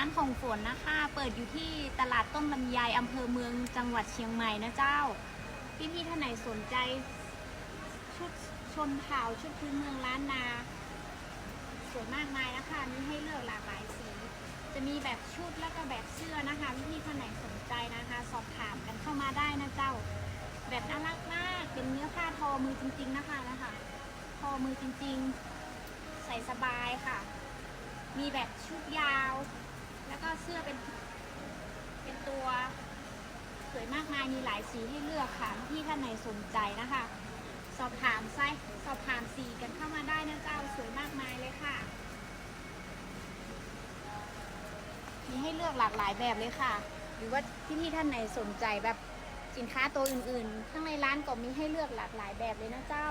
ร้านของฝนนะคะ เปิดอยู่ที่ตลาดต้นลำไยอำเภอเมืองจังหวัดเชียงใหม่นะเจ้า พี่พี่ท่านไหนสนใจ ชุดชนเผ่าชุดพื้นเมืองล้านนาสวยมากมายนะคะมีให้เลือกหลากหลายสี จะมีแบบชุดแล้วก็แบบเสื้อนะคะพี่พี่ท่านไหนสนใจนะคะ สอบถามกันเข้ามาได้นะเจ้า แบบน่ารักมากเป็นเนื้อผ้าทอมือจริง ๆนะคะนะคะทอมือจริง ๆ ใส่สบายค่ะมีแบบชุดยาว แล้วก็เสื้อเป็น เป็นตัว สวย มากมายมีหลายสีให้เลือกค่ะที่ท่านไหนสนใจนะคะ สอบถามไซส์สอบถามสีกันเข้ามาได้นะเจ้าสวยมากมายเลยค่ะ มีให้เลือกหลากหลายแบบเลยค่ะ หรือว่าพี่ๆท่านไหนสนใจแบบสินค้าตัวอื่นๆ ข้างในร้านก็มีให้เลือกหลากหลายแบบเลยนะเจ้า